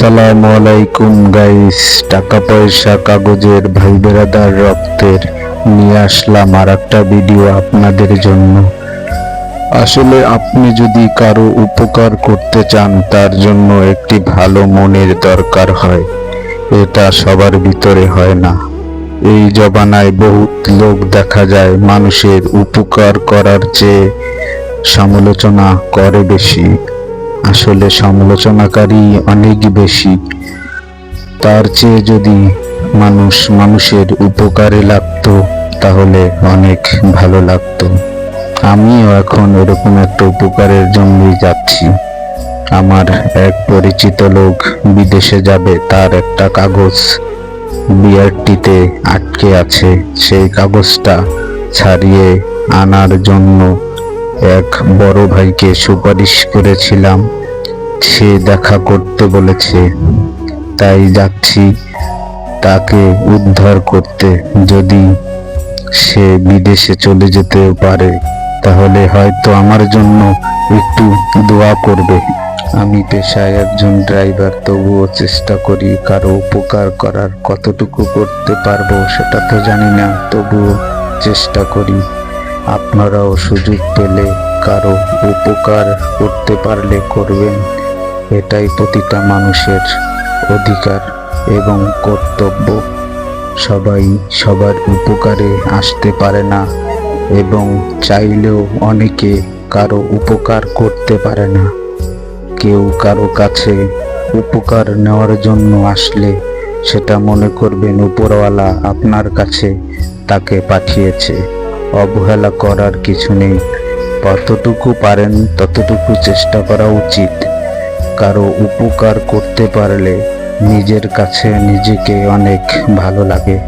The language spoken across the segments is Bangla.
আসসালামু আলাইকুম গাইস টাকা পয়সা কাগজের ভাই বেরাদার রক্তের নিয়ে আসলাম আর একটা ভিডিও আপনাদের জন্য। আসলে আপনি যদি কারও উপকার করতে চান, তার জন্য একটি ভালো মনের দরকার হয়। এটা সবার ভিতরে হয় না। এই জবানায় বহুত লোক দেখা যায় মানুষের উপকার করার চেয়ে সমালোচনা করে বেশি। আসলে সমালোচনাকারী অনেক বেশি। তার চেয়ে যদি মানুষ মানুষের উপকারে লাগতো, তাহলে অনেক ভালো লাগতো। আমিও এখন এরকম একটা উপকারের জন্যই যাচ্ছি। আমার এক পরিচিত লোক বিদেশে যাবে, তার একটা কাগজ বিআরটিতে আটকে আছে। সেই কাগজটা ছাড়িয়ে আনার জন্য এক বড় ভাইকে সুপারিশ করেছিলাম। সে দেখা করতে বলেছে, তাই যাচ্ছি তাকে উদ্ধার করতে। যদি সে বিদেশে চলে যেতে পারে, তাহলে হয়তো আমার জন্য একটু দোয়া করবে। আমি পেশায় একজন ড্রাইভার, তবুও চেষ্টা করি কারও উপকার করার। কতটুকু করতে পারব সেটা তো জানি না, তবুও চেষ্টা করি। আপনারাও সুযোগ পেলে কারও উপকার করতে পারলে করবেন। এটাই প্রতিটা মানুষের অধিকার এবং কর্তব্য। সবাই সবার উপকারে আসতে পারে না এবং চাইলেও অনেকে কারও উপকার করতে পারে না। কেউ কারও কাছে উপকার নেওয়ার জন্য আসলে সেটা মনে করবেন উপরওয়ালা আপনার কাছে তাকে পাঠিয়েছে। অবহেলা করার কিছু নেই। কতটুকু পারেন, ততটুকু চেষ্টা করা উচিত। কারও উপকার করতে পারলে নিজের কাছে নিজেকে অনেক ভালো লাগে।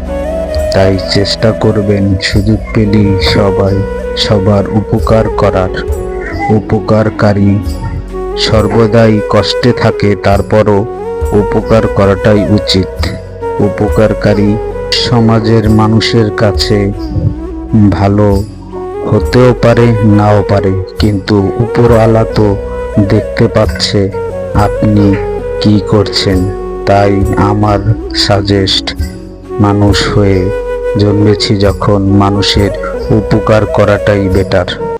তাই চেষ্টা করবেন, সুযোগ পেলেই সবাই সবার উপকার করার। উপকারকারী সর্বদাই কষ্টে থাকে, তারপরও উপকার করাটাই উচিত। উপকারকারী সমাজের মানুষের কাছে ভালো হতেও পারে, নাও পারে। কিন্তু উপরওয়ালা তো দেখতে পাচ্ছে আপনি কি করছেন। তাই আমার সাজেস্ট মানুষ হয়ে জন্মেছি যখন মানুষের উপকার করাটাই বেটার